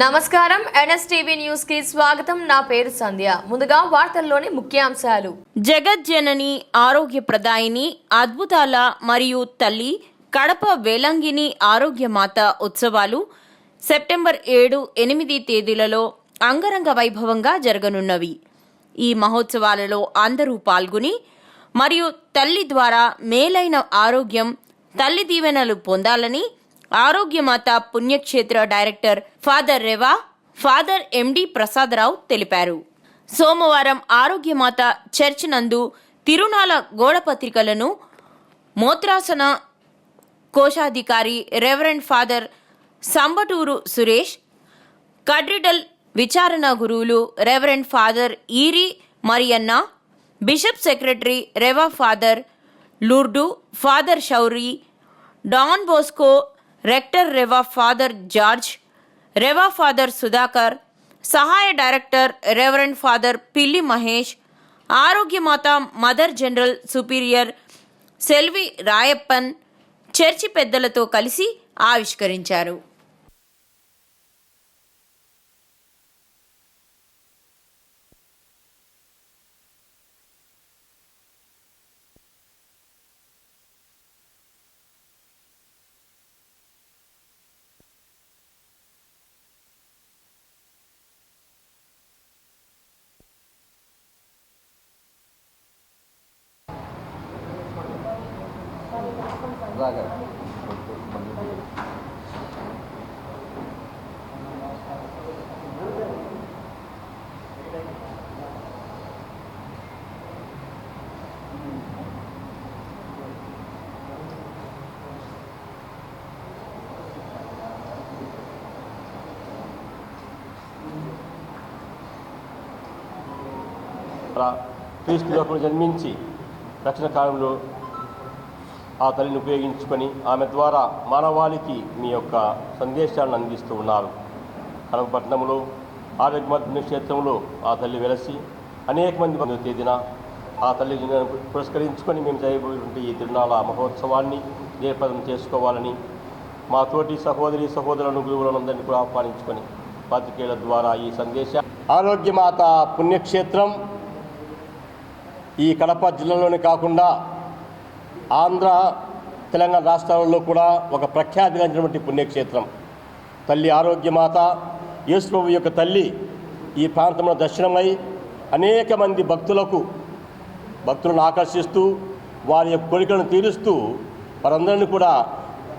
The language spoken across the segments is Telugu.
నమస్కారం. ఎన్ఎస్టీవీ న్యూస్కి స్వాగతం. నా పేరు సంధ్య. ముందుగా వార్తల్లోని ముఖ్యాంశాలు. జగజ్జనని ఆరోగ్య ప్రదాయిని అద్భుతాల మరియు తల్లి కడప వేలంగిని ఆరోగ్యమాత ఉత్సవాలు సెప్టెంబర్ ఏడు ఎనిమిది తేదీలలో అంగరంగ వైభవంగా జరగనున్నవి. ఈ మహోత్సవాలలో అందరూ పాల్గొని మరియు తల్లి ద్వారా మేలైన ఆరోగ్యం తల్లి దీవెనలు పొందాలని ఆరోగ్యమాత పుణ్యక్షేత్ర director father rev father M D Prasadarao తెలిపారు. సోమవారం ఆరోగ్యమాత చర్చ్ నందు తిరునాల గోడపత్రికలను మోత్రాసన కోశాధికారి reverend father Sambaturu Suresh cathedral విచారణ గురువులు reverend father Eeri Marianna bishop secretary rev father Lourdu father Shouri Don Bosco rector rev father George rev father Sudhakar సహాయ director reverend father Pilli Mahesh Arogyamatha mother general superior Selvi Rayappan church పెద్దలతో కలిసి ఆవిష్కరించారు అలా క్రీస్తు జన్మించి రక్షణ కాలంలో ఆ తల్లిని ఉపయోగించుకొని ఆమె ద్వారా మానవాళికి మీ యొక్క సందేశాలను అందిస్తూ ఉన్నారు. కనకపట్నంలో ఆరోగ్య క్షేత్రంలో ఆ తల్లి వెలసి అనేక మంది మంది తేదీన ఆ తల్లి పురస్కరించుకొని మేము చేయబోయేటువంటి ఈ తిరునాళ మహోత్సవాన్ని జయప్రదం చేసుకోవాలని మా తోటి సహోదరి సహోదరులను గురువులను అందరినీ కూడా ఆహ్వానించుకొని పాత్రికేయుల ద్వారా ఈ సందేశం ఆరోగ్యమాత పుణ్యక్షేత్రం ఈ కడప జిల్లాలోనే కాకుండా ఆంధ్ర తెలంగాణ రాష్ట్రాలలో కూడా ఒక ప్రఖ్యాతిగాంచినటువంటి పుణ్యక్షేత్రం. తల్లి ఆరోగ్యమాత యేసుప్రభు యొక్క తల్లి ఈ ప్రాంతంలో దర్శనమై అనేక మంది భక్తులకు భక్తులను ఆకర్షిస్తూ వారి యొక్క కోరికలను తీరుస్తూ వారందరినీ కూడా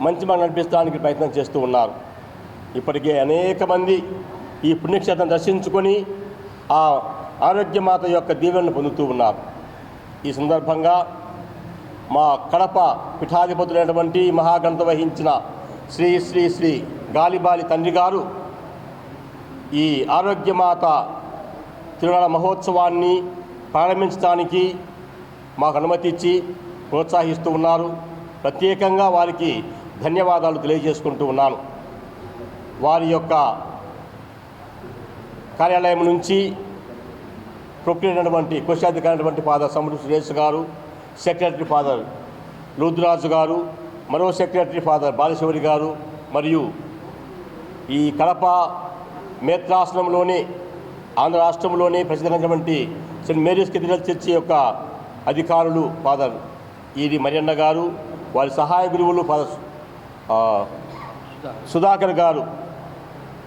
మంచి మనం నడిపించడానికి ప్రయత్నం చేస్తూ ఉన్నారు. ఇప్పటికే అనేక మంది ఈ పుణ్యక్షేత్రం దర్శించుకొని ఆ ఆరోగ్యమాత యొక్క దీవెనను పొందుతూ ఉన్నారు. ఈ సందర్భంగా మా కడప పీఠాధిపతులైనటువంటి మహాగణత వహించిన శ్రీ శ్రీ శ్రీ గాలిబాలి తండ్రి గారు ఈ ఆరోగ్యమాత తిరునాళ మహోత్సవాన్ని ప్రారంభించడానికి మాకు అనుమతి ఇచ్చి ప్రోత్సహిస్తూ ఉన్నారు. ప్రత్యేకంగా వారికి ధన్యవాదాలు తెలియజేసుకుంటూ ఉన్నాను. వారి యొక్క కార్యాలయం నుంచి ప్రొక్లైనటువంటి కోశాధికారి అయినటువంటి ఫాదర్ సముద్ర సురేష్ గారు సెక్రటరీ ఫాదర్ రుద్రాజు గారు మరో సెక్రటరీ ఫాదర్ బాలశివరి గారు మరియు ఈ కడప మేత్రాశ్రమంలోనే ఆంధ్ర రాష్ట్రంలోనే ప్రసిద్ధమైనటువంటి సెయింట్ మేరీస్ కెథీడ్రల్ చర్చి యొక్క అధికారులు ఫాదర్ ఈడి మరియన్న గారు వారి సహాయ గురువులు ఫాదర్ సుధాకర్ గారు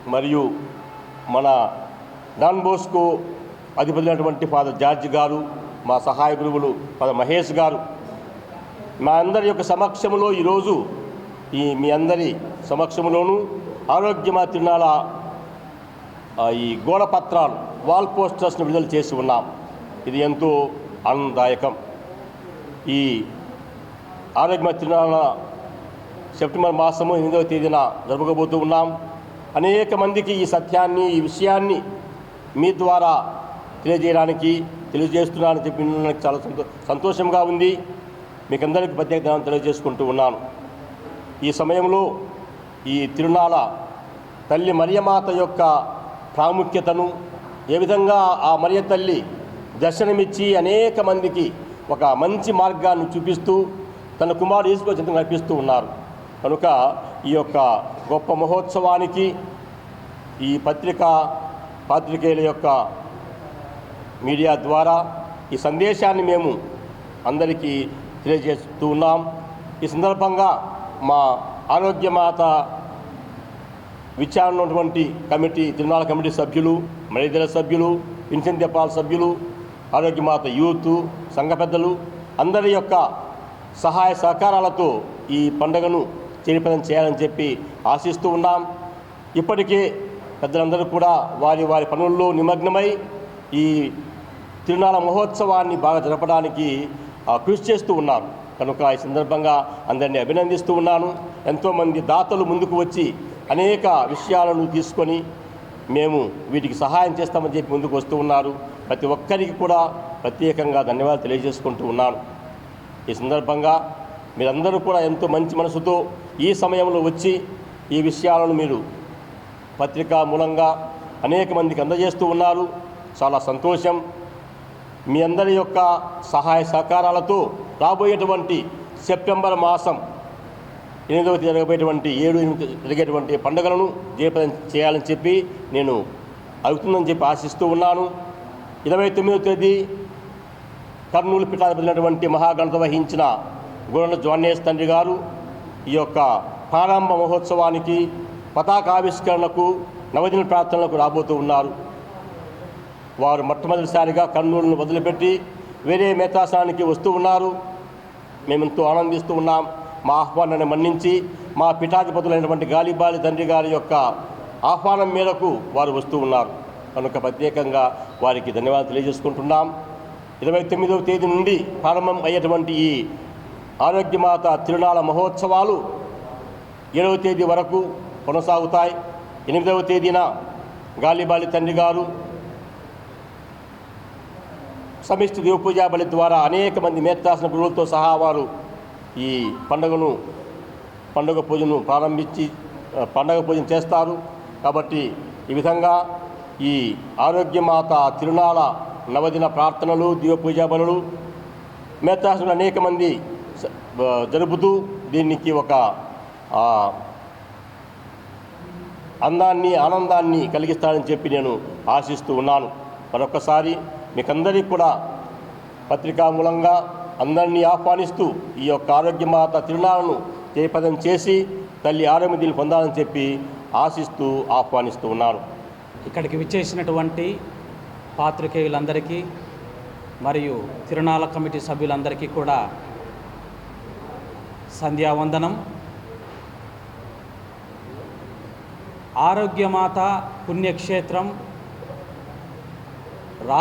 మరియు మన డాన్ బోస్కో అధిపతులైనటువంటి ఫాదర్ జార్జ్ గారు మా సహాయ గురువులు పద మహేష్ గారు. మా అందరి యొక్క సమక్షంలో ఈరోజు ఈ మీ అందరి సమక్షంలోనూ ఆరోగ్యమా తిరునాళ ఈ గోడపత్రాలు వాల్ పోస్టర్స్ను విడుదల చేసి ఉన్నాం. ఇది ఎంతో ఆనందదాయకం. ఈ ఆరోగ్యమా తిరునాళ సెప్టెంబర్ మాసము ఎనిమిదవ తేదీన జరుపుకోబోతూ ఉన్నాం. అనేక మందికి ఈ సత్యాన్ని ఈ విషయాన్ని మీ ద్వారా తెలియజేయడానికి తెలియజేస్తున్నానని చెప్పి నాకు చాలా సంతోషంగా ఉంది. మీకు అందరికీ ప్రత్యేక ధన్యవాదాలు తెలియజేసుకుంటూ ఉన్నాను. ఈ సమయంలో ఈ తిరునాళ తల్లి మరియమాత యొక్క ప్రాముఖ్యతను ఏ విధంగా ఆ మరియ తల్లి దర్శనమిచ్చి అనేక మందికి ఒక మంచి మార్గాన్ని చూపిస్తూ తన కుమారుడు యేసుకు నడిపిస్తూ ఉన్నారు. కనుక ఈ యొక్క గొప్ప మహోత్సవానికి ఈ పత్రిక పాత్రికేయుల యొక్క మీడియా ద్వారా ఈ సందేశాన్ని మేము అందరికీ తెలియజేస్తూ ఉన్నాం. ఈ సందర్భంగా మా ఆరోగ్యమాత విచారణ ఉన్నటువంటి కమిటీ తిరునాళ్ళ కమిటీ సభ్యులు మరిదల సభ్యులు విన్సెంట్ దెపాల్ సభ్యులు ఆరోగ్యమాత యూత్ సంఘ పెద్దలు అందరి యొక్క సహాయ సహకారాలతో ఈ పండుగను చేరిపదం చేయాలని చెప్పి ఆశిస్తూ ఉన్నాం. ఇప్పటికే పెద్దలందరూ కూడా వారి వారి పనుల్లో నిమగ్నమై ఈ తిరునాళ మహోత్సవాన్ని బాగా జరపడానికి కృషి చేస్తూ ఉన్నారు. కనుక ఈ సందర్భంగా అందరినీ అభినందిస్తూ ఉన్నాను. ఎంతోమంది దాతలు ముందుకు వచ్చి అనేక విషయాలను తీసుకొని మేము వీటికి సహాయం చేస్తామని చెప్పి ముందుకు వస్తూ ఉన్నారు. ప్రతి ఒక్కరికి కూడా ప్రత్యేకంగా ధన్యవాదాలు తెలియజేసుకుంటూ ఉన్నాను. ఈ సందర్భంగా మీరందరూ కూడా ఎంతో మంచి మనసుతో ఈ సమయంలో వచ్చి ఈ విషయాలను మీరు పత్రికా మూలంగా అనేక మందికి అందజేస్తూ ఉన్నారు. చాలా సంతోషం. మీ అందరి యొక్క సహాయ సహకారాలతో రాబోయేటువంటి సెప్టెంబర్ మాసం ఎనిమిదవ జరగబోయేటువంటి ఏడు ఎనిమిది జరిగేటువంటి పండుగలను జయప్రదం చేయాలని చెప్పి నేను అవుతుందని చెప్పి ఆశిస్తూ ఉన్నాను. ఇరవై తొమ్మిదవ తేదీ కర్నూలు పిఠాధిపతినటువంటి మహాగణత వహించిన గురణ జోన్నేశ్ తండ్రి గారు ఈ యొక్క ప్రారంభ మహోత్సవానికి పతాకావిష్కరణకు నవదిన ప్రార్థనలకు రాబోతూ ఉన్నారు. వారు మొట్టమొదటిసారిగా కర్నూలును వదిలిపెట్టి వేరే మేతాసనానికి వస్తూ ఉన్నారు. మేమెంతో ఆనందిస్తూ ఉన్నాం. మా ఆహ్వానాన్ని మన్నించి మా పిఠాధిపతులైనటువంటి గాలిబాలి తండ్రి గారి యొక్క ఆహ్వానం మేరకు వారు వస్తూ ఉన్నారు. కనుక ప్రత్యేకంగా వారికి ధన్యవాదాలు తెలియజేసుకుంటున్నాం. ఇరవై తొమ్మిదవ తేదీ నుండి ప్రారంభం అయ్యేటువంటి ఈ ఆరోగ్యమాత తిరునాళ మహోత్సవాలు ఏడవ తేదీ వరకు కొనసాగుతాయి. ఎనిమిదవ తేదీన గాలిబాలి తండ్రి గారు సమిష్టి దేవపూజా బలి ద్వారా అనేక మంది మేత్తాసన గురువులతో సహా వారు ఈ పండుగను పండుగ పూజను ప్రారంభించి పండుగ పూజను చేస్తారు. కాబట్టి ఈ విధంగా ఈ ఆరోగ్యమాత తిరునాళ నవదిన ప్రార్థనలు దీవపూజా బలులు మేత్తాసనులు అనేక మంది జరుపుతూ దీనికి ఒక అందాన్ని ఆనందాన్ని కలిగిస్తాడని చెప్పి నేను ఆశిస్తూ ఉన్నాను. మరొకసారి మీకందరికీ కూడా పత్రికా మూలంగా అందరినీ ఆహ్వానిస్తూ ఈ యొక్క ఆరోగ్యమాత తిరునాళ్ళను జయపదం చేసి తల్లి ఆరోగ్యం పొందాలని చెప్పి ఆశిస్తూ ఆహ్వానిస్తూ ఉన్నారు. ఇక్కడికి విచ్చేసినటువంటి పాత్రికేయులందరికీ మరియు తిరునాళ కమిటీ సభ్యులందరికీ కూడా సంధ్యావందనం. ఆరోగ్యమాత పుణ్యక్షేత్రం